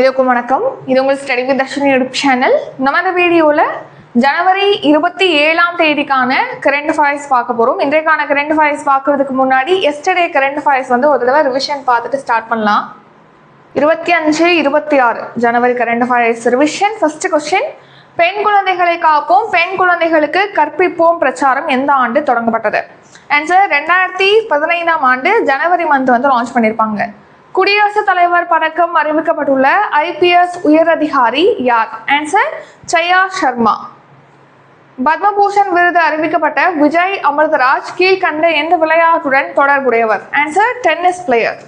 இதுக்கும் வணக்கம். இது உங்கள் study with Darshini YouTube channel நம்ம இந்த வீடியோவில் ஜனவரி இருபத்தி ஏழாம் தேதிக்கான கரண்ட் அஃபேர்ஸ் பார்க்க போகிறோம் இன்றைக்கான கரண்ட் அஃபேர்ஸ் பார்க்கறதுக்கு முன்னாடி எஸ்டர்டே கரண்ட் அஃபேர்ஸ் வந்து ஒரு தடவை ரிவிஷன் பார்த்துட்டு ஸ்டார்ட் பண்ணலாம். இருபத்தி அஞ்சு இருபத்தி ஆறு ஜனவரி current affairs revision first question பெண் குழந்தைகளை காப்போம் பெண் குழந்தைகளுக்கு கற்பிப்போம் பிரச்சாரம் எந்த ஆண்டு தொடங்கப்பட்டது? ஆன்சர் ரெண்டாயிரத்தி பதினைந்தாம் ஆண்டு ஜனவரி மந்த் வந்து லான்ச் பண்ணியிருப்பாங்க குடியரசுத் தலைவர் பதக்கம் அறிவிக்கப்பட்டுள்ள ஐபிஎஸ் உயரதிகாரி யார்? ஆன்சர் சயா சர்மா பத்மபூஷன் விருது அறிவிக்கப்பட்ட விஜய் அமிர்தராஜ் கீழ்கண்ட எந்த விளையாட்டுடன் தொடர்புடையவர்? Answer tennis player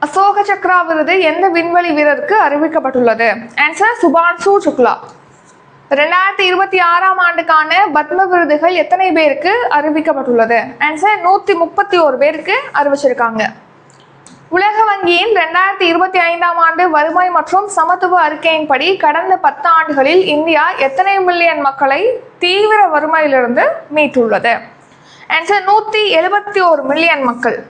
Ashoka Chakra விருது எந்த விண்வெளி வீரருக்கு அறிவிக்கப்பட்டுள்ளது? ஆன்சர் சுபான்சு சுக்லா ரெண்டாயிரத்தி இருபத்தி ஆறாம் ஆண்டுக்கான பத்ம விருதுகள் எத்தனை பேருக்கு அறிவிக்கப்பட்டுள்ளது? ஆன்சர் நூத்தி முப்பத்தி ஒரு பேருக்கு அறிவிச்சிருக்காங்க. உலக வங்கியின் ரெண்டாயிரத்தி இருபத்தி ஐந்தாம் ஆண்டு வறுமை மற்றும் சமத்துவ அறிக்கையின்படி கடந்த பத்து ஆண்டுகளில் இந்தியா எத்தனை மில்லியன் மக்களை தீவிர வறுமையிலிருந்து மீட்டுள்ளது? ஆன்சர் நூத்தி எழுபத்தி ஒரு மில்லியன் மக்கள்.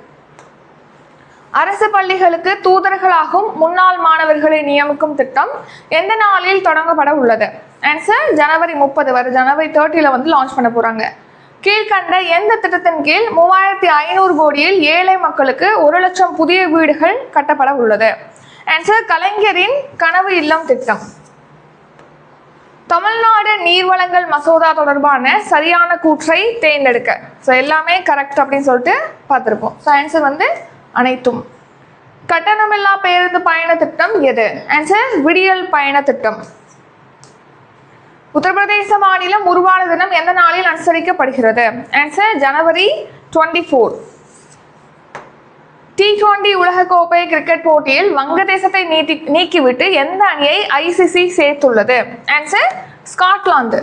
அரசு பள்ளிகளுக்கு தூதர்களாகும் முன்னாள் மாணவர்களை நியமிக்கும் திட்டம் எந்த நாளில் தொடங்கப்பட உள்ளது? ஆன்சர் ஜனவரி முப்பது வரை ஜனவரி தேர்ட்டியில் வந்து லான்ச் பண்ண போகிறாங்க கீழ்கண்ட எந்த திட்டத்தின் கீழ் மூவாயிரத்தி ஐநூறு கோடியில் ஏழை மக்களுக்கு ஒரு லட்சம் புதிய வீடுகள் கட்டப்பட உள்ளது. ஆன்சர் கலைஞரின் கனவு இல்லம் திட்டம். தமிழ்நாடு நீர்வளங்கள் மசோதா தொடர்பான சரியான கூற்றை தேர்ந்தெடுக்க. ஸோ எல்லாமே கரெக்ட் அப்படின்னு சொல்லிட்டு பார்த்துருப்போம். ஸோ ஆன்சர் வந்து அனைத்தும். கட்டணமில்லா பேருந்து பயண திட்டம் எது? ஆன்சர் விடியல் பயண திட்டம். உத்தரப்பிரதேச மாநிலம் உருவான தினம் எந்த நாளில் அனுசரிக்கப்படுகிறது? Answer January twenty four T twenty உலகக்கோப்பை கிரிக்கெட் போட்டியில் வங்கதேசத்தை நீட்டி நீக்கிவிட்டு எந்த அணியை ஐசிசி சேர்த்துள்ளது? ஆன்சர் ஸ்காட்லாந்து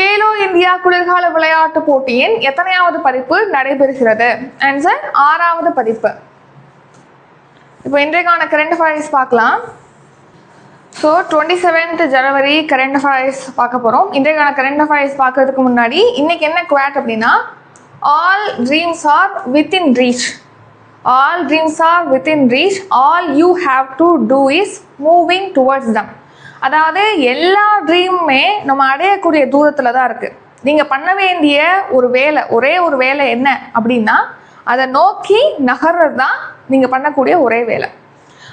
கேலோ இந்தியா குளிர்கால விளையாட்டு போட்டியின் எத்தனையாவது பதிப்பு நடைபெறுகிறது? ஆன்சர் ஆறாவது பதிப்பு. இப்போ இன்றைக்கான கரண்ட் அஃபேர்ஸ் பார்க்கலாம். So twenty seventh January current affairs பார்க்க போகிறோம் இன்றைக்கான கரண்ட் அஃபேர்ஸ் பார்க்கறதுக்கு முன்னாடி இன்றைக்கி என்ன குவாட் அப்படின்னா all dreams are within reach all dreams are within reach all you have to do is moving towards them அதாவது எல்லா ட்ரீமுமே நம்ம அடையக்கூடிய தூரத்தில் தான் இருக்குது நீங்கள் பண்ண வேண்டிய ஒரு வேலை ஒரே ஒரு வேலை என்ன அப்படின்னா அதை நோக்கி நகர்றது தான் நீங்கள் பண்ணக்கூடிய ஒரே வேலை.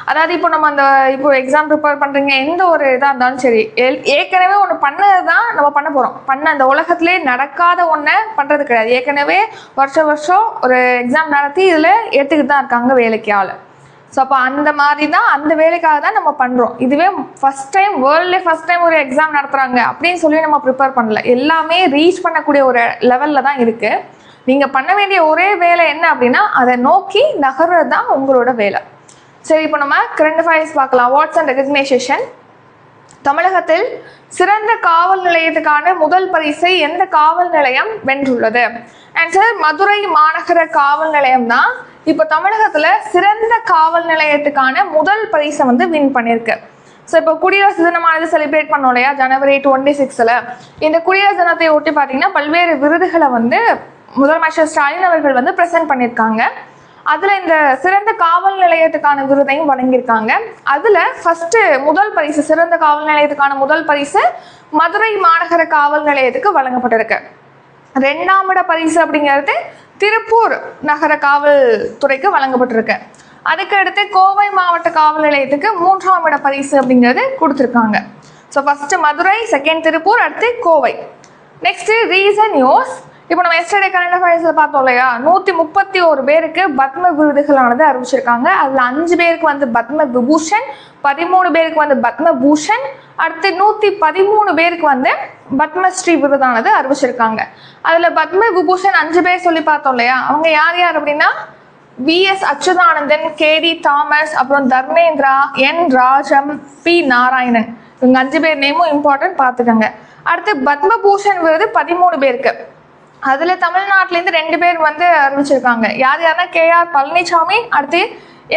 அதாவது இப்போ நம்ம அந்த இப்போ எக்ஸாம் ப்ரிப்பேர் பண்ணுறீங்க எந்த ஒரு இதாக இருந்தாலும் சரி ஏற்கனவே ஒன்று பண்ணது தான் நம்ம பண்ண போகிறோம் பண்ண அந்த உலகத்திலே நடக்காத ஒன்றை பண்ணுறது கிடையாது. ஏற்கனவே வருஷம் வருஷம் ஒரு எக்ஸாம் நடத்தி இதில் எடுத்துக்கிட்டு தான் இருக்காங்க வேலைக்கு ஆள் ஸோ அப்போ அந்த மாதிரி தான் அந்த வேலைக்காக தான் நம்ம பண்ணுறோம் இதுவே ஃபஸ்ட் டைம் வேர்ல்ட்லேயே ஃபஸ்ட் டைம் ஒரு எக்ஸாம் நடத்துகிறாங்க அப்படின்னு சொல்லி நம்ம ப்ரிப்பேர் பண்ணல. எல்லாமே ரீச் பண்ணக்கூடிய ஒரு லெவலில் தான் இருக்குது நீங்கள் பண்ண வேண்டிய ஒரே வேலை என்ன அப்படின்னா அதை நோக்கி நகர்றது தான் உங்களோட வேலை. சரி இப்போ நம்ம கரண்ட் அஃபேர்ஸ் பார்க்கலாம். வாட்ஸ் அண்ட் ரெகக்னைசேஷன் தமிழகத்தில் சிறந்த காவல் நிலையத்துக்கான முதல் பரிசை எந்த காவல் நிலையம் வென்றுள்ளது? ஆன்சர் மதுரை மாநகர காவல் நிலையம் தான் இப்போ தமிழகத்தில் சிறந்த காவல் நிலையத்துக்கான முதல் பரிசை வந்து வின் பண்ணியிருக்கு ஸோ இப்போ குடியரசு தினமானது செலிப்ரேட் பண்ணோம் இல்லையா? ஜனவரி டுவெண்ட்டி சிக்ஸில் இந்த குடியரசு தினத்தை ஒட்டி பார்த்தீங்கன்னா பல்வேறு விருதுகளை வந்து முதலமைச்சர் ஸ்டாலின் அவர்கள் வந்து ப்ரெசென்ட் பண்ணியிருக்காங்க. அதில் இந்த சிறந்த காவல் நிலையத்துக்கான விருதையும் வழங்கியிருக்காங்க. அதில் ஃபஸ்ட்டு முதல் பரிசு சிறந்த காவல் நிலையத்துக்கான முதல் பரிசு மதுரை மாநகர காவல் நிலையத்துக்கு வழங்கப்பட்டிருக்கு. ரெண்டாம் இட பரிசு அப்படிங்கிறது திருப்பூர் நகர காவல்துறைக்கு வழங்கப்பட்டிருக்கு. அதுக்கு அடுத்து கோவை மாவட்ட காவல் நிலையத்துக்கு மூன்றாம் இட பரிசு அப்படிங்கிறது கொடுத்துருக்காங்க. So first Madurai second Tiruppur அடுத்து கோவை. நெக்ஸ்ட்டு ரீசன் நியூஸ் இப்போ நம்ம எஸ்டர்டே கரண்ட் அஃபேர்ஸில் பார்த்தோம் இல்லையா? நூற்றி முப்பத்தி ஒரு பேருக்கு பத்ம விருதுகளானது அறிவிச்சிருக்காங்க. அதில் அஞ்சு பேருக்கு வந்து பத்ம விபூஷன் பதிமூணு பேருக்கு வந்து பத்ம பூஷன் அடுத்து நூற்றி பதிமூணு பேருக்கு வந்து பத்மஸ்ரீ விருதானது அறிவிச்சிருக்காங்க. அதில் பத்ம விபூஷன் அஞ்சு பேர் சொல்லி பார்த்தோம் இல்லையா? அவங்க யார் யார் அப்படின்னா? விஎஸ் அச்சுதானந்தன் கேடி தாமஸ் அப்புறம் தர்மேந்திரா என் ராஜம் பி நாராயணன். இவங்க அஞ்சு பேர் நேமும் இம்பார்ட்டன்ட் பார்த்துக்கோங்க. அடுத்து பத்மபூஷன் விருது பதிமூணு பேருக்கு. அதுல தமிழ்நாட்டுல இருந்து ரெண்டு பேர் வந்து அறிவிச்சிருக்காங்க. யார் யாருன்னா கேஆர் பழனிசாமி அடுத்து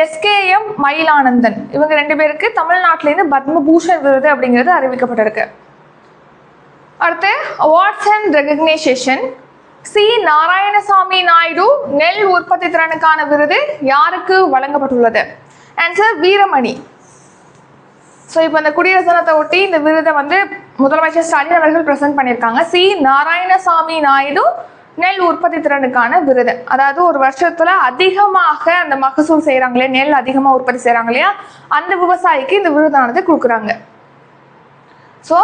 எஸ்கேஎம் மயிலானந்தன். இவங்க ரெண்டு பேருக்கு தமிழ்நாட்டுல இருந்து பத்மபூஷன் விருது அப்படிங்கிறது அறிவிக்கப்பட்டிருக்கு. அடுத்து awards and recognition C Narayanasamy Naidu நெல் உற்பத்தி திறனுக்கான விருது யாருக்கு வழங்கப்பட்டுள்ளது? ஆன்சர் வீரமணி. ஸோ இப்போ இந்த குடியரசு தினத்தை ஒட்டி இந்த விருதை வந்து முதலமைச்சர் ஸ்டாலின் அவர்கள் பிரசன்ட் பண்ணியிருக்காங்க. சி. நாராயணசாமி நாயுடு நெல் உற்பத்தி திறனுக்கான விருது. அதாவது ஒரு வருஷத்துல அதிகமாக அந்த மகசூல் செய்கிறாங்களே நெல் அதிகமாக உற்பத்தி செய்கிறாங்க இல்லையா? அந்த விவசாயிக்கு இந்த விருதானது கொடுக்குறாங்க. ஸோ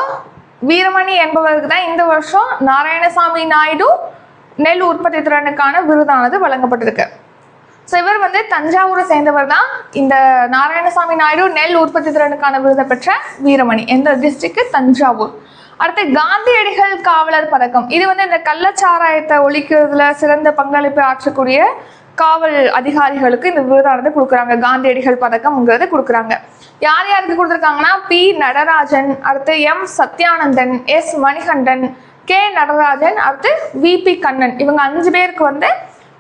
வீரமணி என்பவருக்கு தான் இந்த வருஷம் நாராயணசாமி நாயுடு நெல் உற்பத்தி திறனுக்கான விருதானது வழங்கப்பட்டிருக்கு. ஸோ இவர் வந்து தஞ்சாவூரை சேர்ந்தவர் தான். இந்த நாராயணசாமி நாயுடு நெல் உற்பத்தி திறனுக்கான விருதை பெற்ற வீரமணி எந்த டிஸ்ட்ரிக்ட் தஞ்சாவூர். அடுத்து காந்தியடிகள் காவலர் பதக்கம். இது வந்து இந்த கள்ளச்சாராயத்தை ஒழிக்கிறதுல சிறந்த பங்களிப்பு ஆற்றக்கூடிய காவல் அதிகாரிகளுக்கு இந்த விருதானது கொடுக்குறாங்க. காந்தியடிகள் பதக்கம்ங்கிறது கொடுக்குறாங்க. யார் யாருக்கு கொடுத்துருக்காங்கன்னா பி. நடராஜன் அடுத்து M. Sathyanandan S. Manikandan K. Natarajan அடுத்து விபி கண்ணன். இவங்க அஞ்சு பேருக்கு வந்து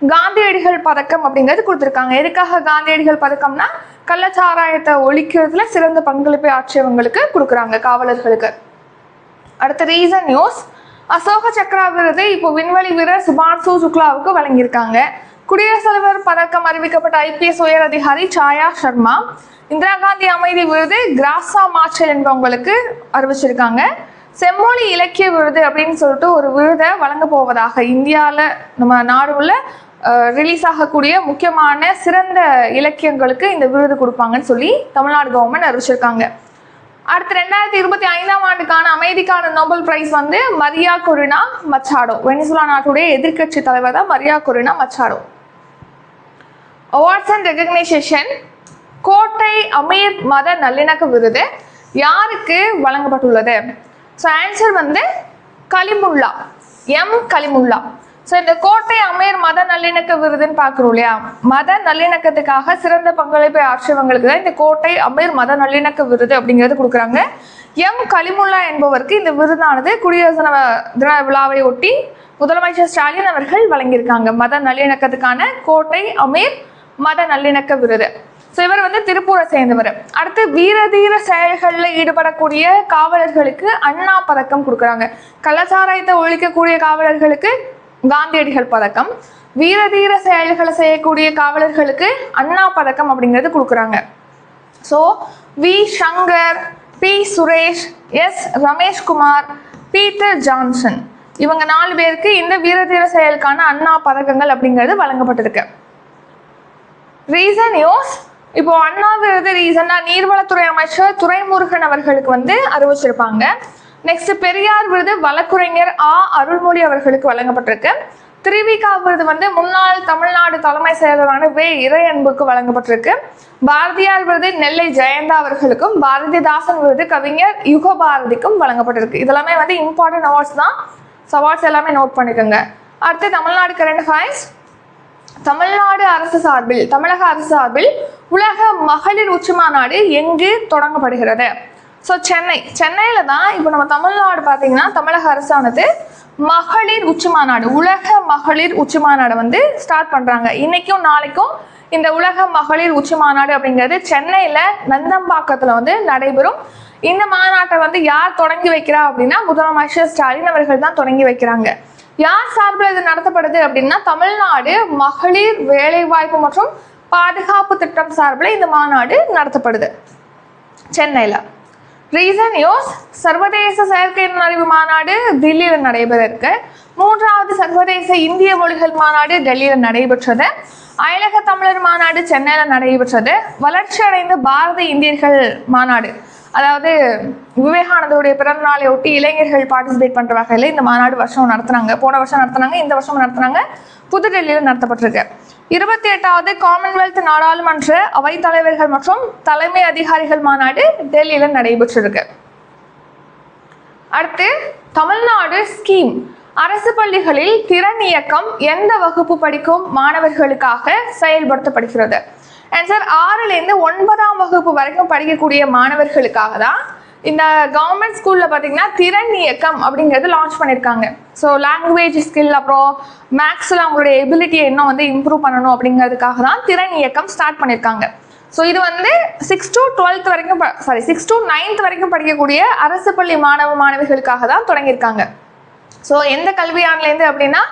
காந்தியடிகள் பதக்கம் அப்படிங்கிறது கொடுத்துருக்காங்க. எதுக்காக காந்தியடிகள் பதக்கம்னா கள்ளச்சாராயத்தை ஒழிக்கிறதுல சிறந்த பங்களிப்பை ஆற்றியவங்களுக்கு கொடுக்குறாங்க காவலர்களுக்கு. அடுத்த ரீசன் நியூஸ் அசோக சக்ரா விருது இப்போ விண்வெளி வீரர் சுபான்சு சுக்லாவுக்கு வழங்கியிருக்காங்க. குடியரசுத் தலைவர் பதக்கம் அறிவிக்கப்பட்ட ஐபிஎஸ் உயர் அதிகாரி சாயா சர்மா இந்திரா காந்தி அமைதி விருது கிராசா மாச்சல் என்பவங்களுக்கு அறிவிச்சிருக்காங்க. செம்மொழி இலக்கிய விருது அப்படின்னு சொல்லிட்டு ஒரு விருதை வழங்க போவதாக இந்தியாவில் நம்ம நாடு உள்ள ரிலீஸ் ஆகக்கூடிய முக்கியமான சிறந்த இலக்கியங்களுக்கு இந்த விருது கொடுப்பாங்கன்னு சொல்லி தமிழ்நாடு கவர்மெண்ட் அறிவிச்சிருக்காங்க. அடுத்து ரெண்டாயிரத்தி இருபத்தி ஐந்தாம் ஆண்டுக்கான அமைதிக்கான நோபல் பிரைஸ் வந்து மரியா கொரினா மச்சாடோ. வெனிசுலா நாட்டுடைய எதிர்க்கட்சி தலைவர் தான் Maria Corina Machado. Awards and recognition Kottai Ameer மத நல்லிணக்க விருது யாருக்கு வழங்கப்பட்டுள்ளது? ஸோ ஆன்சர் வந்து கலிமுல்லா எம் கலிமுல்லா. ஸோ இந்த கோட்டை அமீர் மத நல்லிணக்க விருதுன்னு பார்க்குறோம் இல்லையா? மத நல்லிணக்கத்துக்காக சிறந்த பங்களிப்பை ஆற்றியவங்களுக்கு தான் இந்த கோட்டை அமீர் மத நல்லிணக்க விருது அப்படிங்கிறது கொடுக்குறாங்க. எம். கலிமுல்லா என்பவருக்கு இந்த விருதானது குடியரசு தின- விழாவை ஒட்டி முதலமைச்சர் ஸ்டாலின் அவர்கள் வழங்கியிருக்காங்க. மத நல்லிணக்கத்துக்கான கோட்டை அமீர் மத நல்லிணக்க விருது. ஸோ இவர் வந்து திருப்பூரை சேர்ந்தவர். அடுத்து வீரதீர செயல்களில் ஈடுபடக்கூடிய காவலர்களுக்கு அண்ணா பதக்கம் கொடுக்குறாங்க. கலாச்சாரத்தை ஒழிக்கக்கூடிய காவலர்களுக்கு காந்தியடிகள் பதக்கம் வீரதீர செயல்களை செய்யக்கூடிய காவலர்களுக்கு அண்ணா பதக்கம் அப்படிங்கிறது கொடுக்குறாங்க. So V Sankar P Suresh S Rameshkumar Peter Johnson இவங்க நாலு பேருக்கு இந்த வீரதீர செயலுக்கான அண்ணா பதக்கங்கள் அப்படிங்கிறது வழங்கப்பட்டிருக்கு. ரீசன் யோஸ் இப்போ அண்ணா விருது ரீசனாக நீர்வளத்துறை அமைச்சர் துரைமுருகன் அவர்களுக்கு வந்து அறிவிச்சிருப்பாங்க. நெக்ஸ்ட் பெரியார் விருது வழக்குரைஞர் ஆ. அருள்மொழி அவர்களுக்கு வழங்கப்பட்டிருக்கு. திருவிகா விருது வந்து முன்னாள் தமிழ்நாடு தலைமை செயலரான வே. இறையன்புக்கு வழங்கப்பட்டிருக்கு. பாரதியார் விருது நெல்லை ஜெயந்தா அவர்களுக்கும் பாரதிதாசன் விருது கவிஞர் யுக பாரதிக்கும் வழங்கப்பட்டிருக்கு. இதெல்லாமே வந்து இம்பார்ட்டன்ட் அவார்ட்ஸ் தான். அவார்ட்ஸ் எல்லாமே நோட் பண்ணிக்கோங்க. அடுத்து தமிழ்நாடு கரண்ட் அஃபேர்ஸ் தமிழ்நாடு அரசு சார்பில் தமிழக அரசு சார்பில் உலக மகளிர் உச்சி மாநாடு எங்கு தொடங்கப்படுகிறது? ஸோ சென்னை. சென்னையில் தான் இப்போ நம்ம தமிழ்நாடு பார்த்தீங்கன்னா தமிழக அரசானது மகளிர் உச்சி மாநாடு உலக மகளிர் உச்சி மாநாடு வந்து ஸ்டார்ட் பண்ணுறாங்க இன்றைக்கும் நாளைக்கும் இந்த உலக மகளிர் உச்சி மாநாடு அப்படிங்கிறது சென்னையில் நந்தம்பாக்கத்தில் வந்து நடைபெறும். இந்த மாநாட்டை வந்து யார் தொடங்கி வைக்கிறா அப்படின்னா முதலமைச்சர் ஸ்டாலின் அவர்கள் தான் தொடங்கி வைக்கிறாங்க. யார் சார்பில் இது நடத்தப்படுது அப்படின்னா தமிழ்நாடு மகளிர் வேலைவாய்ப்பு மற்றும் பாதுகாப்பு திட்டம் சார்பில் இந்த மாநாடு நடத்தப்படுது. சென்னையில். ரீசன் நியூஸ் சர்வதேச செயற்கை நுண்ணறிவு மாநாடு தில்லியில் நடைபெற இருக்கு மூன்றாவது சர்வதேச இந்திய மொழிகள் மாநாடு டெல்லியில் நடைபெற்றது. அயலக தமிழர் மாநாடு சென்னையில் நடைபெற்றது. வளர்ச்சி அடைந்த பாரத இந்தியர்கள் மாநாடு. அதாவது விவேகானந்தருடைய பிறந்த நாளை ஒட்டி இளைஞர்கள் பார்ட்டிசிபேட் பண்ற வகையில் இந்த மாநாடு வருஷம் நடத்துனாங்க. போன வருஷம் நடத்துனாங்க இந்த வருஷம் நடத்துனாங்க. புதுடெல்லியில் நடத்தப்பட்டிருக்கு. இருபத்தி எட்டாவது காமன்வெல்த் நாடாளுமன்ற அவைத் தலைவர்கள் மற்றும் தலைமை அதிகாரிகள் மாநாடு டெல்லியில் நடைபெற்றிருக்கு. அடுத்து தமிழ்நாடு ஸ்கீம் அரசு பள்ளிகளில் திறன் இயக்கம் எந்த வகுப்பு படிக்கும் மாணவர்களுக்காக செயல்படுத்தப்படுகிறது. ஆறுல இருந்து ஒன்பதாம் வகுப்பு வரைக்கும் படிக்கக்கூடிய மாணவர்களுக்காக தான் இந்த கவர்மெண்ட் ஸ்கூலில் பார்த்தீங்கன்னா திறன் இயக்கம் அப்படிங்கிறது லான்ச் பண்ணியிருக்காங்க ஸோ லாங்குவேஜ் ஸ்கில் அப்புறம் மேக்ஸில் அவங்களுடைய எபிலிட்டியை இன்னும் வந்து இம்ப்ரூவ் பண்ணணும் அப்படிங்கிறதுக்காக தான் திறன் இயக்கம் ஸ்டார்ட் பண்ணியிருக்காங்க ஸோ இது வந்து சிக்ஸ் டு டுவெல்த் வரைக்கும் சாரி சிக்ஸ் டு நைன்த் வரைக்கும் படிக்கக்கூடிய அரசு பள்ளி மாணவ மாணவிகளுக்காக தான் தொடங்கியிருக்காங்க. ஸோ எந்த கல்வியாண்டுலேருந்து அப்படின்னா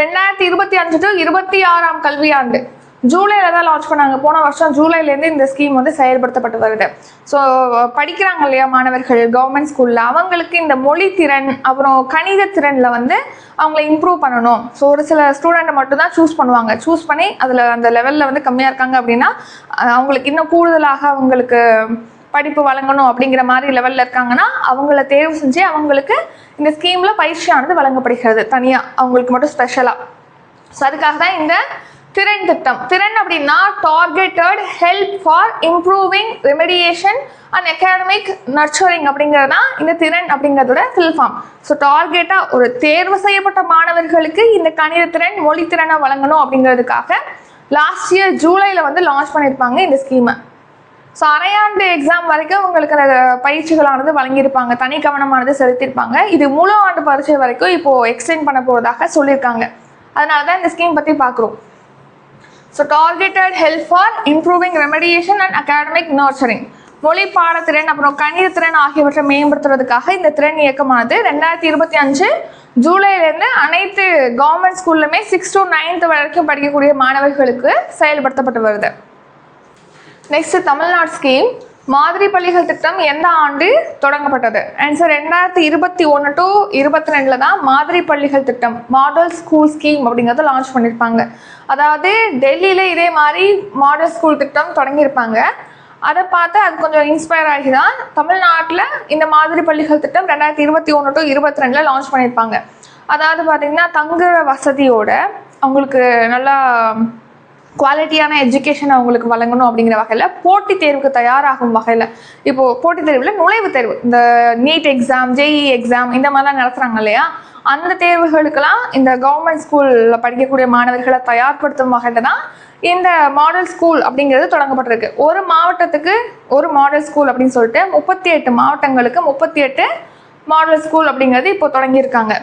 ரெண்டாயிரத்தி இருபத்தி அஞ்சு டு இருபத்தி ஆறாம் கல்வியாண்டு. ஜூலையில் தான் லான்ச் பண்ணாங்க. போன வருஷம் ஜூலைலேருந்து இந்த ஸ்கீம் வந்து செயல்படுத்தப்பட்டு வருது. ஸோ படிக்கிறாங்க இல்லையா மாணவர்கள் கவர்மெண்ட் ஸ்கூலில் அவங்களுக்கு இந்த மொழி திறன் அப்புறம் கணித திறனில் வந்து அவங்கள இம்ப்ரூவ் பண்ணணும். ஸோ ஒரு சில ஸ்டூடெண்ட்டை மட்டும்தான் சூஸ் பண்ணுவாங்க. சூஸ் பண்ணி அதில் அந்த லெவலில் வந்து கம்மியாக இருக்காங்க அப்படின்னா அவங்களுக்கு இன்னும் கூடுதலாக அவங்களுக்கு படிப்பு வழங்கணும் அப்படிங்கிற மாதிரி லெவலில் இருக்காங்கன்னா அவங்கள தேர்வு செஞ்சு அவங்களுக்கு இந்த ஸ்கீமில் பயிற்சியானது வழங்கப்படுகிறது தனியாக அவங்களுக்கு மட்டும் ஸ்பெஷலாக ஸோ அதுக்காக தான் இந்த திறன் திட்டம் திறன் அப்படின்னா targeted help for improving remediation and academic nurturing அப்படிங்கிறது தான் இந்த திறன் அப்படிங்கிறதோட ஃபில் ஃபார்ம் ஸோ டார்கெட்டாக ஒரு தேர்வு செய்யப்பட்ட மாணவர்களுக்கு இந்த கணித திறன் மொழி திறனை வழங்கணும் அப்படிங்கிறதுக்காக லாஸ்ட் இயர் ஜூலையில் வந்து லான்ச் பண்ணியிருப்பாங்க இந்த ஸ்கீமை ஸோ அரையாண்டு எக்ஸாம் வரைக்கும் உங்களுக்கு அந்த பயிற்சிகளானது வழங்கியிருப்பாங்க. தனி கவனமானது செலுத்தியிருப்பாங்க. இது முழு ஆண்டு பரீட்சை வரைக்கும் இப்போது எக்ஸ்டெண்ட் பண்ண போகிறதாக சொல்லியிருக்காங்க. அதனால தான் இந்த ஸ்கீம் பற்றி பார்க்குறோம். So targeted help for improving remediation and academic nurturing மொழி பாடத்திறன் அப்புறம் கணித திறன் ஆகியவற்றை மேம்படுத்துறதுக்காக இந்த திறன் இயக்கமானது ரெண்டாயிரத்தி இருபத்தி அஞ்சு ஜூலைலேருந்து அனைத்து கவர்மெண்ட் ஸ்கூல்லுமே சிக்ஸ் டு நைன்த் வரைக்கும் படிக்கக்கூடிய மாணவர்களுக்கு செயல்படுத்தப்பட்டு வருது. நெக்ஸ்ட் தமிழ்நாடு ஸ்கீம் மாதிரி பள்ளிகள் திட்டம் எந்த ஆண்டு தொடங்கப்பட்டது? ஆன்சர் ரெண்டாயிரத்தி இருபத்தி ஒன்று டு இருபத்தி ரெண்டில் தான் மாதிரி பள்ளிகள் திட்டம் மாடல் ஸ்கூல் ஸ்கீம் அப்படிங்கிறத லான்ச் பண்ணியிருப்பாங்க அதாவது டெல்லியில் இதே மாதிரி மாடல் ஸ்கூல் திட்டம் தொடங்கியிருப்பாங்க. அதை பார்த்து அது கொஞ்சம் இன்ஸ்பயர் ஆகி தான் தமிழ்நாட்டில் இந்த மாதிரி பள்ளிகள் திட்டம் ரெண்டாயிரத்தி இருபத்தி ஒன்று டு இருபத்தி ரெண்டில் லான்ச் பண்ணியிருப்பாங்க அதாவது பார்த்தீங்கன்னா தங்குற வசதியோட அவங்களுக்கு நல்லா குவாலிட்டியான எஜுகேஷன் அவங்களுக்கு வழங்கணும் அப்படிங்கிற வகையில் போட்டித் தேர்வுக்கு தயாராகும் வகையில். இப்போது போட்டித் தேர்வில் நுழைவுத் தேர்வு இந்த நீட் எக்ஸாம் ஜேஇ எக்ஸாம் இந்த மாதிரிலாம் நடத்துகிறாங்க இல்லையா? அந்த தேர்வுகளுக்கெல்லாம் இந்த கவர்மெண்ட் ஸ்கூலில் படிக்கக்கூடிய மாணவர்களை தயார்படுத்தும் வகையில் தான் இந்த மாடல் ஸ்கூல் அப்படிங்கிறது தொடங்கப்பட்டிருக்கு. ஒரு மாவட்டத்துக்கு ஒரு மாடல் ஸ்கூல் அப்படின்னு சொல்லிட்டு முப்பத்தி எட்டு மாவட்டங்களுக்கு முப்பத்தி எட்டு மாடல் ஸ்கூல் அப்படிங்கிறது இப்போ தொடங்கியிருக்காங்க.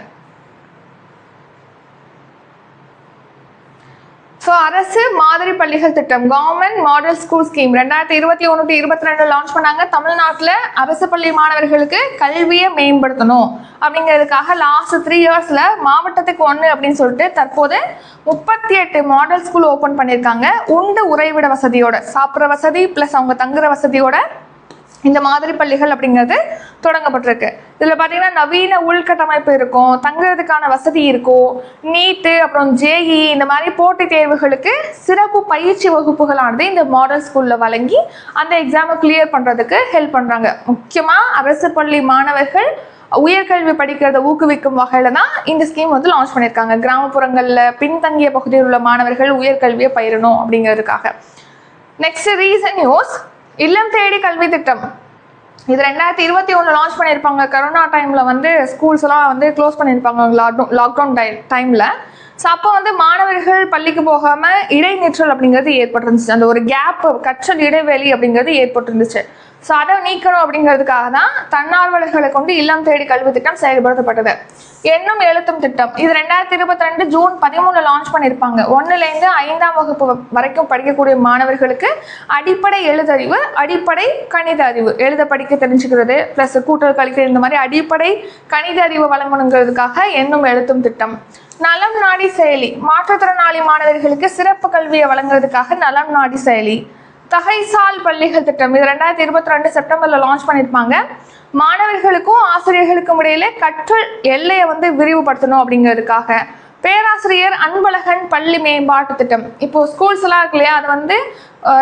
ஸோ அரசு மாதிரி பள்ளிகள் திட்டம் கவர்மெண்ட் மாடல் ஸ்கூல் ஸ்கீம் ரெண்டாயிரத்தி இருபத்தி ஒன்று டு இருபத்தி ரெண்டு லான்ச் பண்ணாங்க. தமிழ்நாட்டில் அரசு பள்ளி மாணவர்களுக்கு கல்வியை மேம்படுத்தணும் அப்படிங்கிறதுக்காக லாஸ்ட் த்ரீ இயர்ஸில் மாவட்டத்துக்கு ஒன்று அப்படின்னு சொல்லிட்டு தற்போது முப்பத்தி எட்டு மாடல் ஸ்கூல் ஓப்பன் பண்ணியிருக்காங்க. உண்டு உறைவிட வசதியோட சாப்பிட்ற வசதி ப்ளஸ் அவங்க தங்குற வசதியோட இந்த மாதிரி பள்ளிகள் அப்படிங்கிறது தொடங்கப்பட்டிருக்கு. இதில் பார்த்தீங்கன்னா நவீன உள்கட்டமைப்பு இருக்கும் தங்குறதுக்கான வசதி இருக்கும் நீட்டு அப்புறம் ஜேஇ இந்த மாதிரி போட்டித் தேர்வுகளுக்கு சிறப்பு பயிற்சி வகுப்புகளானது இந்த மாடல் ஸ்கூலில் வழங்கி அந்த எக்ஸாமை கிளியர் பண்ணுறதுக்கு ஹெல்ப் பண்ணுறாங்க முக்கியமாக அரசு பள்ளி மாணவர்கள் உயர்கல்வி படிக்கிறத ஊக்குவிக்கும் வகையில் தான் இந்த ஸ்கீம் வந்து லான்ச் பண்ணியிருக்காங்க. கிராமப்புறங்களில் பின்தங்கிய பகுதியில் உள்ள மாணவர்கள் உயர்கல்வியை பயிரணும் அப்படிங்கிறதுக்காக. நெக்ஸ்ட் ரீசன் நியூஸ் இல்லம் தேடி கல்வி திட்டம். இது ரெண்டாயிரத்தி இருபத்தி ஒன்று லான்ச் பண்ணியிருப்பாங்க. கரோனா டைமில் வந்து ஸ்கூல்ஸ் எல்லாம் வந்து க்ளோஸ் பண்ணியிருப்பாங்க. லாக்டவுன் லாக்டவுன் டை டைமில் ஸோ அப்போ வந்து மாணவர்கள் பள்ளிக்கு போகாமல் இடைநிற்றல் அப்படிங்கிறது ஏற்பட்டிருந்துச்சு. அந்த ஒரு கேப் கற்றல் இடைவெளி அப்படிங்கிறது ஏற்பட்டிருந்துச்சு. ஸோ அதை நீக்கணும் அப்படிங்கிறதுக்காக தான் தன்னார்வலர்களை கொண்டு இல்லம் தேடி கல்வி திட்டம் செயல்படுத்தப்பட்டது. எண்ணும் எழுத்தும் திட்டம். இது ரெண்டாயிரத்தி இருபத்தி ரெண்டு ஜூன் பதிமூணு லான்ச் பண்ணியிருப்பாங்க. ஒன்றுலேருந்து ஐந்தாம் வகுப்பு வ- வரைக்கும் படிக்கக்கூடிய மாணவர்களுக்கு அடிப்படை எழுதறிவு அடிப்படை கணித அறிவு. எழுத படிக்க தெரிஞ்சுக்கிறது ப்ளஸ் கூட்டல் கழிக்கிறது இந்த மாதிரி அடிப்படை கணித அறிவு வழங்கணுங்கிறதுக்காக எண்ணும் எழுத்தும் திட்டம். நலம் நாடி செயலி. மாற்றுத்திறனாளி மாணவர்களுக்கு சிறப்பு கல்வியை வழங்குறதுக்காக நலம் நாடி செயலி. தகைசால் பள்ளிகள் திட்டம். இது ரெண்டாயிரத்தி இருபத்தி ரெண்டு செப்டம்பர்ல லான்ச் பண்ணியிருப்பாங்க மாணவர்களுக்கும் ஆசிரியர்களுக்கும் இடையில கற்றல் எல்லையை வந்து விரிவுபடுத்தணும் அப்படிங்கிறதுக்காக. பேராசிரியர் அன்பழகன் பள்ளி மேம்பாட்டு திட்டம். இப்போ ஸ்கூல்ஸ் எல்லாம் இருக்கு இல்லையா? அதை வந்து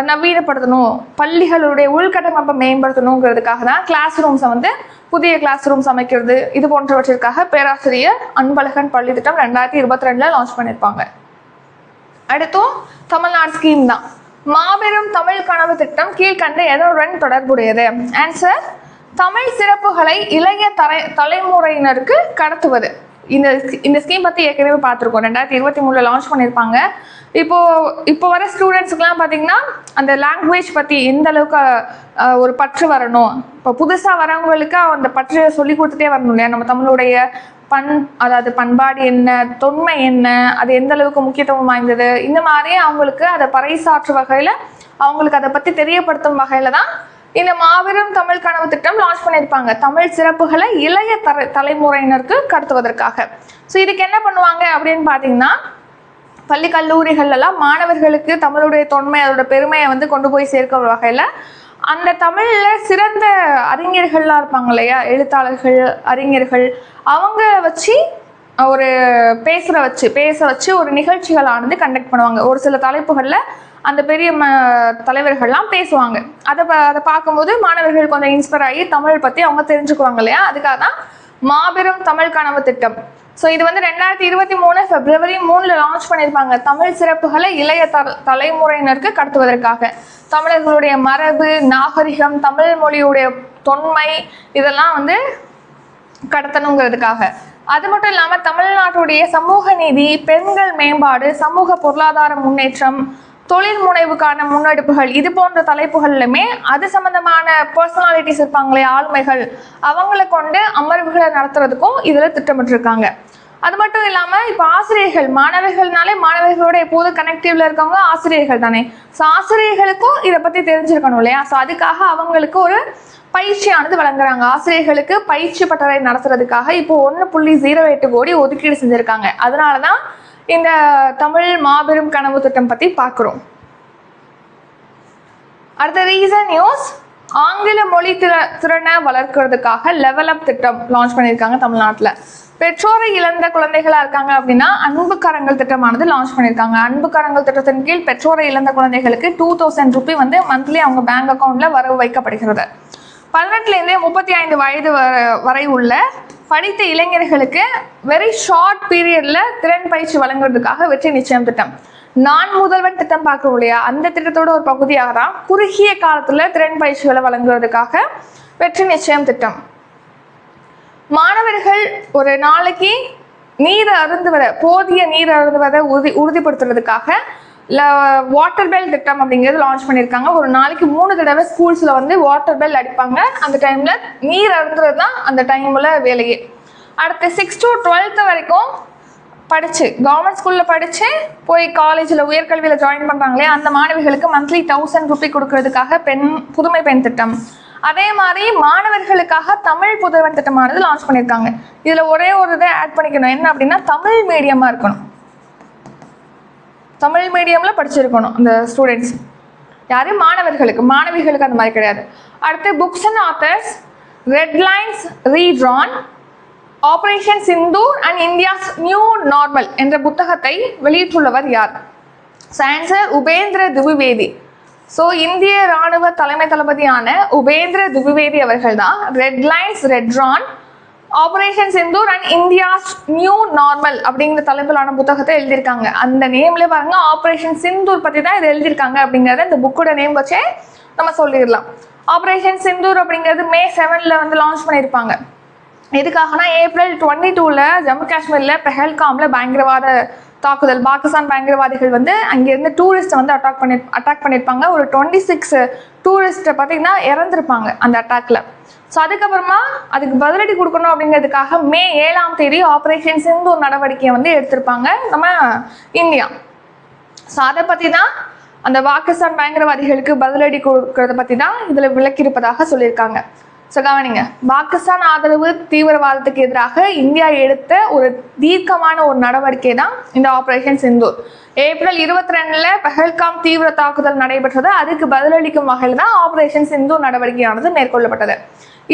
நவீனப்படுத்தணும். பள்ளிகளுடைய உள்கட்டமைப்பை மேம்படுத்தணுங்கிறதுக்காக தான் கிளாஸ் ரூம்ஸை வந்து புதிய கிளாஸ் ரூம்ஸ் அமைக்கிறது. இது போன்றவற்றிற்காக பேராசிரியர் அன்பழகன் பள்ளி திட்டம் ரெண்டாயிரத்தி இருபத்தி ரெண்டுல லான்ச் பண்ணியிருப்பாங்க அடுத்தும் தமிழ்நாடு ஸ்கீம் தான். மாபெரும் தமிழ் கனவு திட்டம் கீழ்கண்ட எதனுடன் தொடர்புடையது? ஆன்சர் தமிழ் சிறப்புகளை இளைய தலை தலைமுறையினருக்கு கடத்துவது. இந்த இந்த ஸ்கீம் பற்றி ஏற்கனவே பார்த்துருக்கோம். ரெண்டாயிரத்தி இருபத்தி மூணில் லான்ச் பண்ணியிருப்பாங்க. இப்போ இப்போ வர ஸ்டூடெண்ட்ஸுக்குலாம் பார்த்தீங்கன்னா அந்த லாங்குவேஜ் பற்றி எந்த அளவுக்கு ஒரு பற்று வரணும்? இப்போ புதுசாக வரவங்களுக்கு அந்த பற்று சொல்லி கொடுத்துட்டே வரணும் இல்லையா? நம்ம தமிழுடைய பண் அதாவது பண்பாடு என்ன தொன்மை என்ன அது எந்த அளவுக்கு முக்கியத்துவம் வாய்ந்தது இந்த மாதிரி அவங்களுக்கு அதை பறைசாற்று வகையில் அவங்களுக்கு அதை பற்றி தெரியப்படுத்தும் வகையில் தான் இந்த மாபெரும் தமிழ் கனவு திட்டம் லான்ச் பண்ணியிருப்பாங்க. தமிழ் சிறப்புகளை இளைய தர தலைமுறையினருக்கு கடத்துவதற்காக ஸோ இதுக்கு என்ன பண்ணுவாங்க அப்படின்னு பார்த்தீங்கன்னா பள்ளி கல்லூரிகள்லாம் மாணவர்களுக்கு தமிழுடைய தொன்மை அதோட பெருமையை வந்து கொண்டு போய் சேர்க்கிற வகையில் அந்த தமிழில் சிறந்த அறிஞர்கள்லாம் இருப்பாங்க இல்லையா எழுத்தாளர்கள் அறிஞர்கள். அவங்க வச்சு ஒரு பேசுகிற வச்சு பேச வச்சு ஒரு நிகழ்ச்சிகளானது கண்டக்ட் பண்ணுவாங்க. ஒரு சில தலைப்புகளில் அந்த பெரிய ம தலைவர்கள்லாம் பேசுவாங்க. அதை ப அதை பார்க்கும்போது மாணவர்கள் கொஞ்சம் இன்ஸ்பயர் ஆகி தமிழ் பற்றி அவங்க தெரிஞ்சுக்குவாங்க இல்லையா? அதுக்காக தான் மாபெரும் தமிழ் கனவு திட்டம். ஸோ இது வந்து ரெண்டாயிரத்தி இருபத்தி மூணு பிப்ரவரி மூணில் லான்ச் பண்ணியிருப்பாங்க தமிழ் சிறப்புகளை இளைய த தலைமுறையினருக்கு கடத்துவதற்காக. தமிழர்களுடைய மரபு நாகரிகம் தமிழ் மொழியுடைய தொன்மை இதெல்லாம் வந்து கடத்தணுங்கிறதுக்காக. அது மட்டும் இல்லாமல் தமிழ்நாட்டுடைய சமூக நீதி பெண்கள் மேம்பாடு சமூக பொருளாதார முன்னேற்றம் தொழில் முனைவுக்கான முன்னெடுப்புகள் இது போன்ற தலைப்புகள்லையுமே அது சம்பந்தமான பர்சனாலிட்டிஸ் இருப்பாங்களே ஆளுமைகள் அவங்களை கொண்டு அமர்வுகளை நடத்துறதுக்கும் இதில் திட்டமிட்டிருக்காங்க. அது மட்டும் இல்லாமல் இப்போ ஆசிரியர்கள் மாணவர்கள்னாலே மாணவர்களோட எப்போதும் கனெக்டிவ்ல இருக்கவங்க ஆசிரியர்கள் தானே. ஸோ ஆசிரியர்களுக்கும் இதை பற்றி தெரிஞ்சிருக்கணும் இல்லையா? ஸோ அதுக்காக அவங்களுக்கு ஒரு பயிற்சியானது வழங்குறாங்க. ஆசிரியர்களுக்கு பயிற்சி பட்டறை நடத்துறதுக்காக இப்போ ஒன்று புள்ளி ஜீரோ எட்டு கோடி ஒதுக்கீடு செஞ்சுருக்காங்க. அதனால தான் இந்த தமிழ் மாபெரும் கனவு திட்டம் பற்றி பார்க்குறோம் அடுத்த ரீசன் நியூஸ் ஆங்கில மொழி திற திறனை வளர்க்கறதுக்காக லெவல் அப் திட்டம் லான்ச் பண்ணியிருக்காங்க தமிழ்நாட்டில். பெற்றோரை இழந்த குழந்தைகளா இருக்காங்க அப்படின்னா அன்பு கரங்கள் திட்டமானது லான்ச் பண்ணியிருக்காங்க. அன்பு கரங்கள் திட்டத்தின் கீழ் பெற்றோரை இழந்த குழந்தைகளுக்கு டூ தௌசண்ட் ருபி வந்து மந்த்லி அவங்க பேங்க் அக்கௌண்ட்ல வரவு வைக்கப்படுகிறது. பதினெட்டுலேருந்தே முப்பத்தி ஐந்து வயது வரை உள்ள படித்த இளைஞர்களுக்கு வெரி ஷார்ட் பீரியட்ல திறன் பயிற்சி வழங்குறதுக்காக வெற்றி நிச்சயம் திட்டம். நான் முதல்வன் திட்டம் பார்க்குறோம் இல்லையா? அந்த திட்டத்தோட ஒரு பகுதியாக தான் குறுகிய காலத்துல திறன் பயிற்சிகளை வழங்குறதுக்காக வெற்றி நிச்சயம் திட்டம். மாணவர்கள் ஒரு நாளைக்கு நீர் அருந்துவதை போதிய நீர் அருந்துவதை உறுதி உறுதிப்படுத்துறதுக்காக வாட்டர் பெல் திட்டம் அப்படிங்கிறது லான்ச் பண்ணியிருக்காங்க. ஒரு நாளைக்கு மூணு தடவை ஸ்கூல்ஸில் வந்து வாட்டர் பெல் அடிப்பாங்க. அந்த டைமில் நீர் அருந்துறது தான் அந்த டைமில் வேலையே. அடுத்து சிக்ஸ் டு டுவெல்த்து வரைக்கும் படித்து கவர்மெண்ட் ஸ்கூலில் படித்து போய் காலேஜில் உயர்கல்வியில் ஜாயின் பண்ணுறாங்களே அந்த மாணவிகளுக்கு மந்த்லி தௌசண்ட் ருபி கொடுக்கறதுக்காக பெண் புதுமை பெண் திட்டம். அதே மாதிரி மாணவர்களுக்காக தமிழ் புதல்வன் திட்டமானது லான்ச் பண்ணியிருக்காங்க. இதில் ஒரே ஒரு இதை ஆட் பண்ணிக்கணும். என்ன அப்படின்னா தமிழ் மீடியமாக இருக்கணும். தமிழ் மீடியமில் படிச்சிருக்கணும் அந்த ஸ்டூடெண்ட்ஸ் யாரும் மாணவர்களுக்கு மாணவிகளுக்கு அந்த மாதிரி கிடையாது. அடுத்து books and authors red lines redrawn operation Sindoor and India's new normal என்ற புத்தகத்தை வெளியிட்டுள்ளவர் யார்? சான்சர் உபேந்திர திவிவேதி ஸோ இந்திய ராணுவ தலைமை தளபதியான உபேந்திர துவிவேதி அவர்கள் தான் red lines redrawn operation Sindoor and India's new normal அப்படிங்கிற தலைப்பிலான புத்தகத்தை எழுதியிருக்காங்க. அந்த நேம்ல பாருங்க ஆபரேஷன் சிந்தூர் பற்றி தான் இது எழுதியிருக்காங்க அப்படிங்கிறத இந்த புக்கோட நேம் வச்சே நம்ம சொல்லிடலாம். ஆபரேஷன் சிந்தூர் அப்படிங்கிறது மே செவனில் வந்து லான்ச் பண்ணியிருப்பாங்க. எதுக்காகனா ஏப்ரல் டுவெண்ட்டி டூவில் ஜம்மு காஷ்மீரில் பெஹல்காமில் பயங்கரவாத தாக்குதல். பாகிஸ்தான் பயங்கரவாதிகள் வந்து அங்கேருந்து டூரிஸ்ட்டை வந்து அட்டாக் பண்ணி அட்டாக் பண்ணியிருப்பாங்க ஒரு டுவெண்ட்டி சிக்ஸ் டூரிஸ்ட்டை பார்த்தீங்கன்னா இறந்துருப்பாங்க அந்த அட்டாக்ல ஸோ அதுக்கப்புறமா அதுக்கு பதிலடி கொடுக்கணும் அப்படிங்கிறதுக்காக மே ஏழாம் தேதி ஆப்ரேஷன் ஒரு நடவடிக்கையை வந்து எடுத்திருப்பாங்க நம்ம இந்தியா. ஸோ அதை பற்றி தான் அந்த பாகிஸ்தான் பயங்கரவாதிகளுக்கு பதிலடி கொடுக்கறத பற்றி தான் இதில் விளக்கியிருப்பதாக சொல்லியிருக்காங்க. ஸோ கவனிங்க. பாகிஸ்தான் ஆதரவு தீவிரவாதத்துக்கு எதிராக இந்தியா எடுத்த ஒரு தீர்க்கமான ஒரு நடவடிக்கை தான் இந்த ஆபரேஷன் சிந்தூர் ஏப்ரல் இருபத்தி ரெண்டுல பெஹல்காம் தீவிர தாக்குதல் நடைபெற்றது. அதுக்கு பதிலளிக்கும் வகையில் தான் ஆபரேஷன் சிந்தூர் நடவடிக்கையானது மேற்கொள்ளப்பட்டது.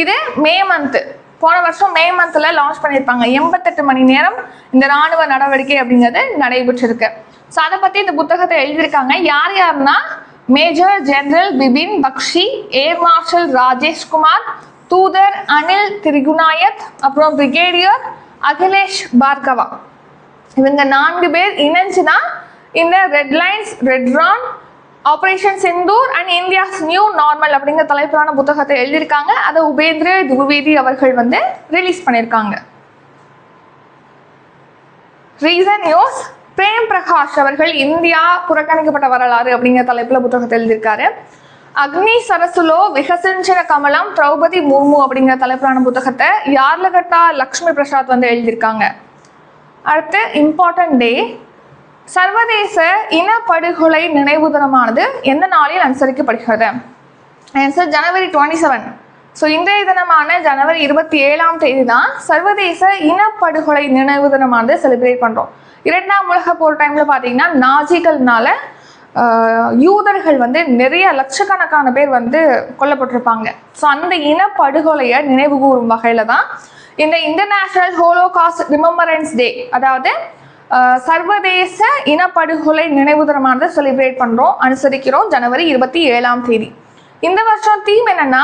இது மே மந்த் போன வருஷம் மே மந்த்ல லான்ச் பண்ணியிருப்பாங்க. எண்பத்தெட்டு மணி நேரம் இந்த ராணுவ நடவடிக்கை அப்படிங்கிறது நடைபெற்றிருக்கு. ஸோ அதை பற்றி இந்த புத்தகத்தை எழுதியிருக்காங்க. யார் யாருன்னா major general Bipin Bakshi air marshal Rajesh Kumar தூதர் அனில் திரிகுநாயத் அப்புறம் பிரிகேடியர் அகிலேஷ் பார்கவா. இவங்க நான்கு பேர் இணைஞ்சு இந்த red lines redrawn operation Sindoor and India's new normal அப்படிங்கிற தலைப்பிலான புத்தகத்தை எழுதியிருக்காங்க. அதை உபேந்திர துபுவேதி அவர்கள் வந்து ரிலீஸ் பண்ணியிருக்காங்க. ரீசன் நியூஸ் பிரேம் பிரகாஷ் அவர்கள் இந்தியா புறக்கணிக்கப்பட்ட வரலாறு அப்படிங்கிற தலைப்பில் புத்தகத்தை எழுதியிருக்காரு. அக்னி சரசுலோ விகசிஞ்சன கமலம் திரௌபதி முர்மு அப்படிங்கிற தலைப்பிலான புத்தகத்தை யார்லகட்டா லக்ஷ்மி பிரசாத் வந்து எழுதியிருக்காங்க. அடுத்து இம்பார்ட்டன்ட் டே சர்வதேச இனப்படுகொலை நினைவு தினமானது எந்த நாளில் அனுசரிக்கப்படுகிறது? Answer January twenty seven so இன்றைய தினமான ஜனவரி இருபத்தி ஏழாம் தேதி தான் சர்வதேச இனப்படுகொலை நினைவு தினமானது செலிப்ரேட் பண்ணுறோம் இரண்டாம் உலக போர் டைமில் பார்த்தீங்கன்னா நாஜிகள்னால யூதர்கள் வந்து நிறைய லட்சக்கணக்கான பேர் வந்து கொல்லப்பட்டிருப்பாங்க. ஸோ அந்த இனப்படுகொலையை நினைவு கூறும் வகையில் தான் இந்த இன்டர்நேஷனல் ஹோலோகாஸ்ட் ரிமெம்பரன்ஸ் டே அதாவது சர்வதேச இனப்படுகொலை நினைவு தினமானது செலிப்ரேட் பண்ணுறோம் அனுசரிக்கிறோம் ஜனவரி இருபத்தி ஏழாம் தேதி. இந்த வருஷம் தீம் என்னன்னா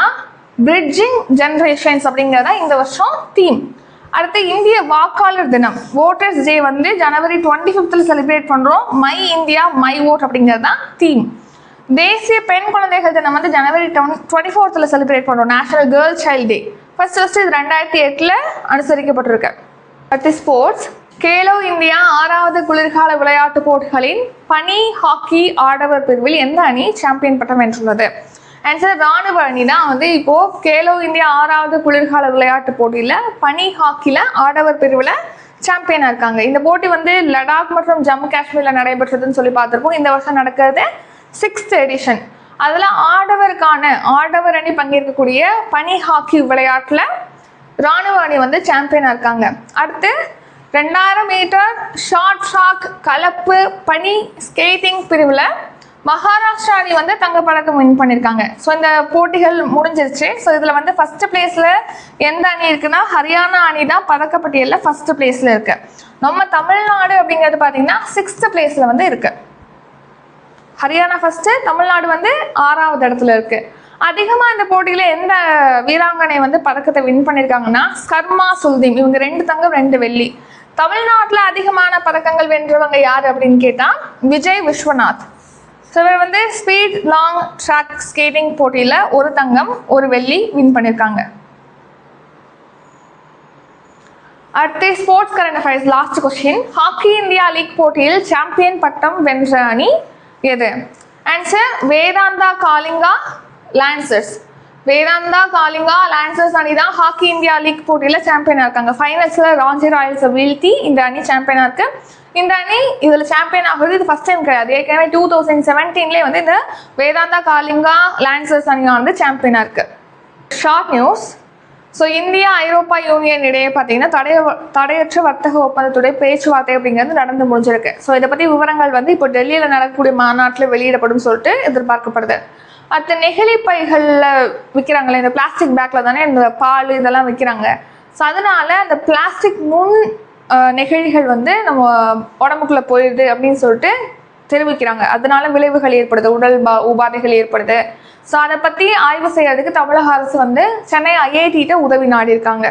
பிரிட்ஜிங் ஜென்ரேஷன்ஸ் அப்படிங்கிறது தான் இந்த வருஷம் தீம் அடுத்து இந்திய வாக்காளர் தினம். ஓட்டர்ஸ் டே வந்து ஜனவரி டுவெண்ட்டி ஃபிஃப்த்தில் செலிப்ரேட் பண்ணுறோம் மை இந்தியா மை ஓட் அப்படிங்கிறது தான் தீம் தேசிய பெண் குழந்தைகள் தினம் வந்து ஜனவரி டுவெண்ட்டி ஃபோர்த்தில் செலிப்ரேட் பண்ணுறோம் national girl child day first first இது ரெண்டாயிரத்தி எட்டில் அனுசரிக்கப்பட்டிருக்கு. அடுத்து ஸ்போர்ட்ஸ் கேலோ இந்தியா ஆறாவது குளிர்கால விளையாட்டுப் போட்டிகளின் பனி ஹாக்கி ஆடவர் பிரிவில் எந்த அணி சாம்பியன் பட்டம் வென்றுள்ளது? ஆன்சர் ராணுவ அணி வந்து இப்போ கேலோ இந்தியா ஆறாவது குளிர்கால விளையாட்டு போட்டியில் பனி ஹாக்கியில் ஆடவர் பிரிவில் சாம்பியனாக இருக்காங்க. இந்த போட்டி வந்து லடாக் மற்றும் ஜம்மு காஷ்மீரில் நடைபெற்றதுன்னு சொல்லி பார்த்துருப்போம் இந்த வருஷம் நடக்கிறது சிக்ஸ்த் எடிஷன் அதில் ஆடவருக்கான ஆடவர் அணி பங்கேற்கக்கூடிய பனி ஹாக்கி விளையாட்டில் ராணுவ அணி வந்து சாம்பியனாக இருக்காங்க. அடுத்து ரெண்டாயிரம் மீட்டர் ஷார்ட் ஷாக் கலப்பு பனி ஸ்கேட்டிங் பிரிவில் மகாராஷ்டிரா அணி வந்து தங்கப்பதக்கம் வின் பண்ணியிருக்காங்க ஸோ இந்த போட்டிகள் முடிஞ்சிருச்சு. ஸோ இதில் வந்து ஃபர்ஸ்ட் பிளேஸில் எந்த அணி இருக்குன்னா ஹரியானா அணி தான் பதக்கப்பட்டியலில் ஃபர்ஸ்ட் பிளேஸில் இருக்கு. நம்ம தமிழ்நாடு அப்படிங்கிறது பார்த்தீங்கன்னா சிக்ஸ்த் பிளேஸில் வந்து இருக்கு. ஹரியானா ஃபர்ஸ்ட் தமிழ்நாடு வந்து ஆறாவது இடத்துல இருக்கு. அதிகமாக இந்த போட்டியில் எந்த வீராங்கனை வந்து பதக்கத்தை வின் பண்ணியிருக்காங்கன்னா ஸ்கர்மா சுல்தீம் இவங்க ரெண்டு தங்கம் ரெண்டு வெள்ளி. தமிழ்நாட்டில் அதிகமான பதக்கங்கள் வென்றவங்க யார் அப்படின்னு கேட்டால் விஜய் விஸ்வநாத். ஸோ இவர் வந்து ஸ்பீட் லாங் ட்ராக் ஸ்கேட்டிங் போட்டியில் ஒரு தங்கம் ஒரு வெள்ளி வின் பண்ணியிருக்காங்க அடுத்து sports current affairs last question hockey India league போட்டியில் சாம்பியன் பட்டம் வென்ற அணி எது? Answer Vedanta Kalinga lancers Vedanta Kalinga lancers அணி தான் ஹாக்கி இந்தியா லீக் போட்டியில் சாம்பியனாக இருக்காங்க. ஃபைனல்ஸில் ராஞ்சி ராயல்ஸை வீழ்த்தி இந்த அணி சாம்பியனாக இருக்கு. இந்த அணி இதில் சாம்பியன் ஆகிறது இது ஃபர்ஸ்ட் டைம் கிடையாது. ஏற்கனவே டூ தௌசண்ட் செவன்டீன்லேயே வந்து இந்த வேதாந்தா காலிங்கா லான்சர்ஸ் அணி வந்து சாம்பியனாக இருக்கு. ஷார்ட் நியூஸ் ஸோ இந்தியா ஐரோப்பா யூனியன் இடையே பார்த்தீங்கன்னா தடைய தடையற்ற வர்த்தக ஒப்பந்தத்துடைய பேச்சுவார்த்தை அப்படிங்கிறது நடந்து முடிஞ்சிருக்கு. ஸோ இதை பற்றி விவரங்கள் வந்து இப்போ டெல்லியில் நடக்கக்கூடிய மாநாட்டில் வெளியிடப்படும் சொல்லிட்டு எதிர்பார்க்கப்படுது. அடுத்த நெகிழி பைகளில் விற்கிறாங்களே இந்த பிளாஸ்டிக் பேக்கில் தானே இந்த பால் இதெல்லாம் விற்கிறாங்க ஸோ அதனால அந்த பிளாஸ்டிக் முன் நெகிழிகள் வந்து நம்ம உடம்புக்குள்ளே போயிடுது அப்படின்னு சொல்லிட்டு தெரிவிக்கிறாங்க. அதனால விளைவுகள் ஏற்படுது உடல் பா உபாதைகள் ஏற்படுது. ஸோ அதை பற்றி ஆய்வு செய்யறதுக்கு தமிழக அரசு வந்து சென்னை ஐஐடிகிட்ட உதவி நாடி இருக்காங்க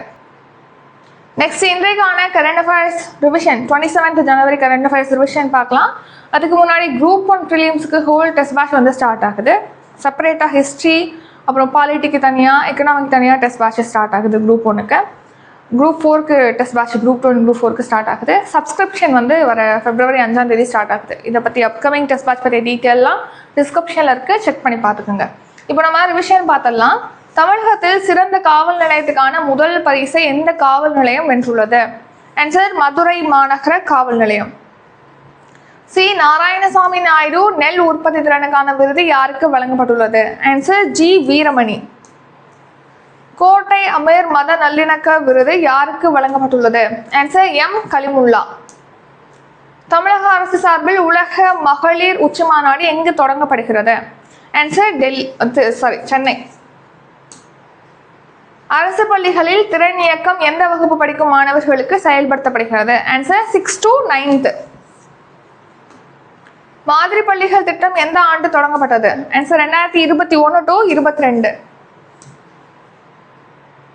நெக்ஸ்ட் இன்றைக்கான current affairs revision twenty seventh January current affairs revision பார்க்கலாம். அதுக்கு முன்னாடி குரூப் ஒன் ப்ரிலியம்ஸ்க்கு ஹோல் டெஸ்ட் பேட்ச் வந்து ஸ்டார்ட் ஆகுது. செப்பரேட்டாக ஹிஸ்ட்ரி அப்புறம் பாலிட்டிக்கு தனியாக எக்கனாமிக் தனியாக டெஸ்ட் பேட்ச் ஸ்டார்ட் ஆகுது குரூப் ஒன்றுக்கு குரூப் ஃபோருக்கு test batch group two group ஃபோருக்கு ஸ்டார்ட் ஆகுது. சப்ஸ்கிரிப்ஷன் வந்து வர ஃபெப்ரவரி அஞ்சாம் தேதி ஸ்டார்ட் ஆகுது. இதை பற்றி அப்கமிங் டெஸ்ட் பேட்ச் பற்றிய டீட்டெயிலாம் டிஸ்கிரிப்ஷனில் இருக்குது செக் பண்ணி பார்த்துக்கோங்க. இப்போ நம்ம ரிவிஷன் பார்த்தலாம் தமிழகத்தில் சிறந்த காவல் நிலையத்துக்கான முதல் பரிசை எந்த காவல் நிலையம் வென்றுள்ளது? ஆன்சர் மதுரை மாநகர காவல் நிலையம். சி. நாராயணசாமி நாயுடு நெல் உற்பத்தி திறனுக்கான விருது யாருக்கு வழங்கப்பட்டுள்ளது? Answer G Veeramani. கோட்டை அமீர் மத நல்லிணக்க விருது யாருக்கு வழங்கப்பட்டுள்ளது? ஆன்சர் எம் கலிமுல்லா தமிழக அரசு சார்பில் உலக மகளிர் உச்சி மாநாடு எங்கு தொடங்கப்படுகிறது? Answer Delhi sorry Chennai. அரசு பள்ளிகளில் திறன் இயக்கம் எந்த வகுப்பு படிக்கும் மாணவர்களுக்கு செயல்படுத்தப்படுகிறது? ஆன்சர் சிக்ஸ் டு நைன்த் மாதிரி பள்ளிகள் திட்டம் எந்த ஆண்டு தொடங்கப்பட்டது? ஆன்சர் ரெண்டாயிரத்தி இருபத்தி ஒன்று டு இருபத்தி ரெண்டு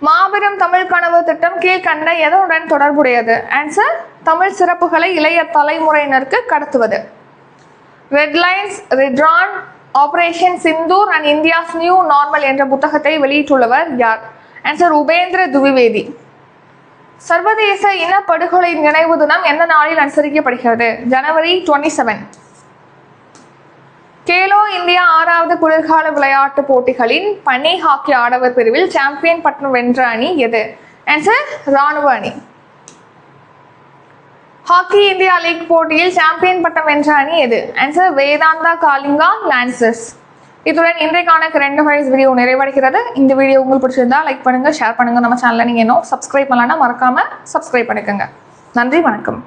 மாபெரும் தமிழ் கனவு திட்டம் கீழ்கண்ட எதனுடன் தொடர்புடையது? ஆன்சர் தமிழ் சிறப்புகளை இளைய தலைமுறையினருக்கு கடத்துவது. Red lines redrawn operation Sindoor and India's new normal என்ற புத்தகத்தை வெளியிட்டுள்ளவர் யார்? ஆன்சர் உபேந்திர துவிவேதி. சர்வதேச இனப்படுகொலை நினைவு தினம் எந்த நாளில் அனுசரிக்கப்படுகிறது? January twenty seven Khelo India ஆறாவது குளிர்கால விளையாட்டு போட்டிகளின் பனி ஹாக்கி ஆடவர் பிரிவில் சாம்பியன் பட்டம் வென்ற அணி எது? ஆன்சர் ராணுவ அணி. ஹாக்கி இந்தியா லீக் போட்டியில் சாம்பியன் பட்டம் வென்ற அணி எது? ஆன்சர் வேதாந்தா காலிங்கா லான்சர்ஸ் இத்துடன் இன்றைக்கான ரெண்டு அஃபேர்ஸ் வீடியோ நிறைவடைகிறது. இந்த வீடியோ உங்களுக்கு பிடிச்சிருந்தா லைக் பண்ணுங்க ஷேர் பண்ணுங்க. நம்ம சேனலை நீங்க இன்னும் சப்ஸ்கிரைப் பண்ணலன்னா மறக்காம சப்ஸ்கிரைப் பண்ணிக்கோங்க. நன்றி வணக்கம்.